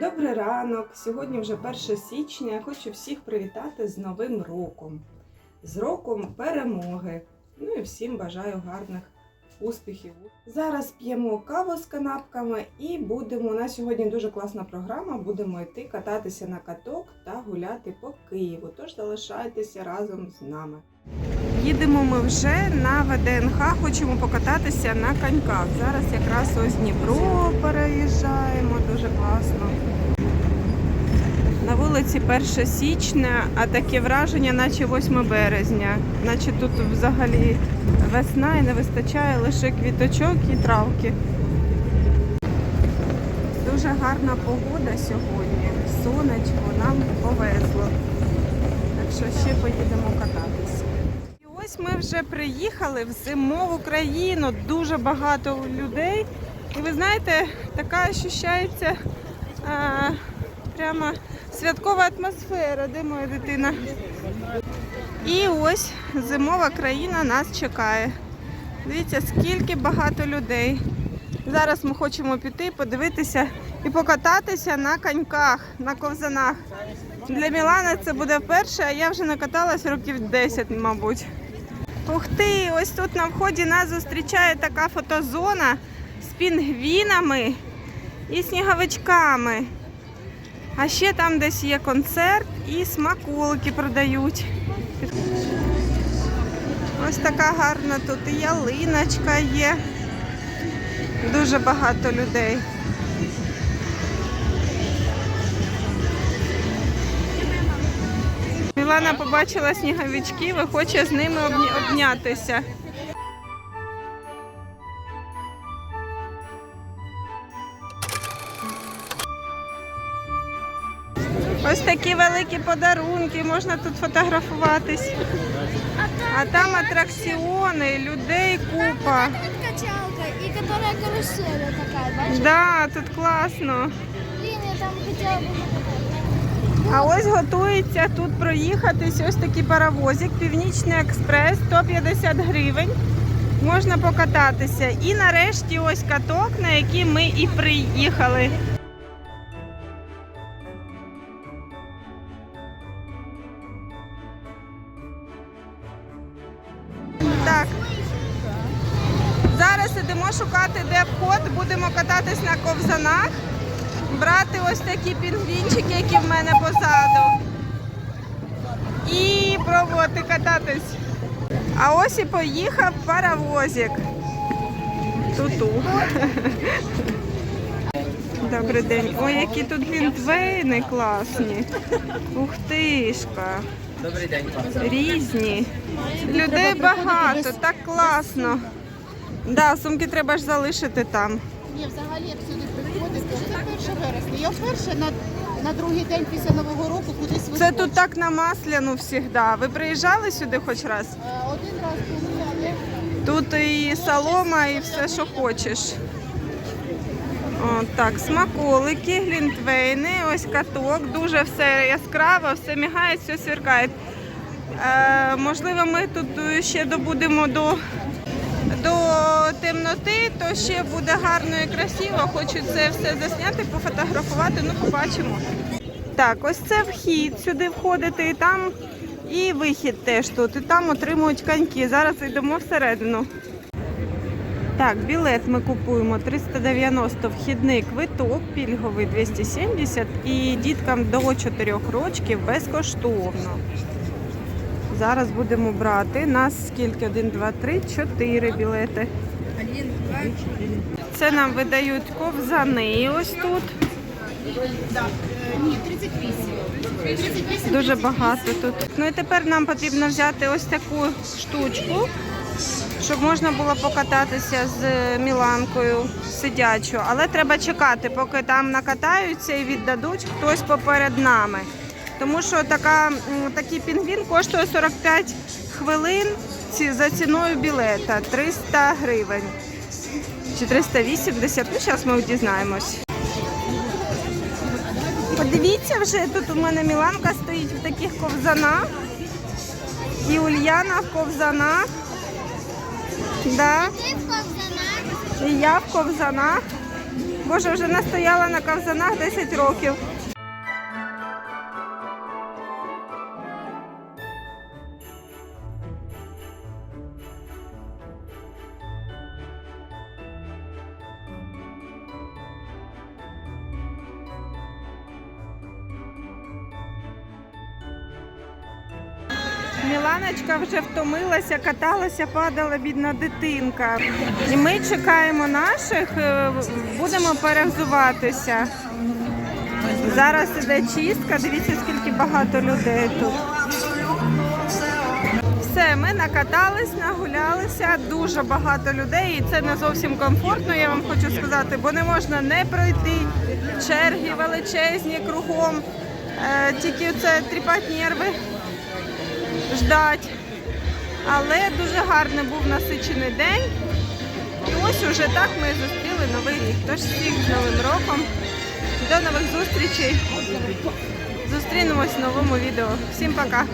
Добрий ранок! Сьогодні вже 1 січня. Я хочу всіх привітати з Новим роком, з роком перемоги. Ну і всім бажаю гарних успіхів. Зараз п'ємо каву з канапками і будемо. У нас сьогодні дуже класна програма. Будемо йти кататися на каток та гуляти по Києву. Тож залишайтеся разом з нами. Їдемо ми вже на ВДНХ, хочемо покататися на коньках. Зараз якраз ось Дніпро переїжджаємо, дуже класно. На вулиці 1 січня, а таке враження, наче 8 березня. Наче тут взагалі весна і не вистачає лише квіточок і травки. Дуже гарна погода сьогодні. Сонечко нам повезло. Так що ще поїдемо кататися. Ось ми вже приїхали в зимову країну. Дуже багато людей. І ви знаєте, така ощущається а, прямо святкова атмосфера. Де моя дитина? І ось зимова країна нас чекає. Дивіться, скільки багато людей. Зараз ми хочемо піти, подивитися і покататися на коньках, на ковзанах. Для Мілана це буде вперше, а я вже накаталась років 10, мабуть. Ух ти, ось тут на вході нас зустрічає така фотозона з пінгвінами і сніговичками. А ще там десь є концерт і смаколики продають. Ось така гарна тут і ялиночка є. Дуже багато людей. Мілана побачила сніговичків і хоче з ними обнятися. Ось такі великі подарунки, можна тут фотографуватись. А там атракціони, людей купа. качалка карусель бачиш? Да, тут класно. Блин, я там хотела бы А ось готується тут проїхатись ось такий паровозик, Північний експрес, 150 гривень. Можна покататися. І нарешті ось каток, на який ми і приїхали. Так. Зараз ідемо шукати, де вход, будемо кататись на ковзанах брати ось такі пінгвінчики, які в мене позаду. І пробувати кататись. А ось і поїхав паровозик. Туту. Добрий день. Ой, які тут глінтвейни класні. Ух тишка. Добрий день. Різні. Людей багато, так класно. Да, сумки треба ж залишити там. Ні, взагалі, як сюди приходити, це 1 вересня. Я вперше на, на другий день після Нового року кудись Це виходжу. тут так на масляну завжди. Ви приїжджали сюди хоч раз? Е, Один раз але Тут і солома, і все, що хочеш. О, так, смаколики, глінтвейни, ось каток, дуже все яскраво, все мігає, все сверкає. Е, можливо, ми тут ще добудемо до, до темноти, то ще буде гарно і красиво. Хочу це все засняти, пофотографувати, ну побачимо. Так, ось це вхід, сюди входити, і там і вихід теж тут. І там отримують коньки. Зараз йдемо всередину. Так, білет ми купуємо 390 вхідний квиток, пільговий 270 і діткам до 4 років безкоштовно. Зараз будемо брати. Нас скільки? 1, 2, 3, 4 білети. Це нам видають ковзани ось тут. ні, 38. 38 Дуже багато тут. Ну і тепер нам потрібно взяти ось таку штучку, щоб можна було покататися з Міланкою сидячу. Але треба чекати, поки там накатаються і віддадуть хтось поперед нами. Тому що така, такий пінгвін коштує 45 хвилин за ціною білета 300 гривень. Чи 380, ну зараз ми дізнаємось. Подивіться вже, тут у мене Міланка стоїть в таких ковзанах. І Ульяна в ковзанах. Да. І я в ковзанах. Боже, вже настояла на ковзанах 10 років. Міланочка вже втомилася, каталася, падала бідна дитинка. І ми чекаємо наших, е, будемо перевзуватися. Зараз іде чистка, дивіться, скільки багато людей тут. Все, ми накатались, нагулялися, дуже багато людей, і це не зовсім комфортно, я вам хочу сказати, бо не можна не пройти. Черги величезні кругом, е, тільки це тріпать нерви ждати. Але дуже гарний був насичений день. І ось уже так ми зустріли новий рік. Тож всіх з Новим роком. До нових зустрічей. Зустрінемось в новому відео. Всім пока!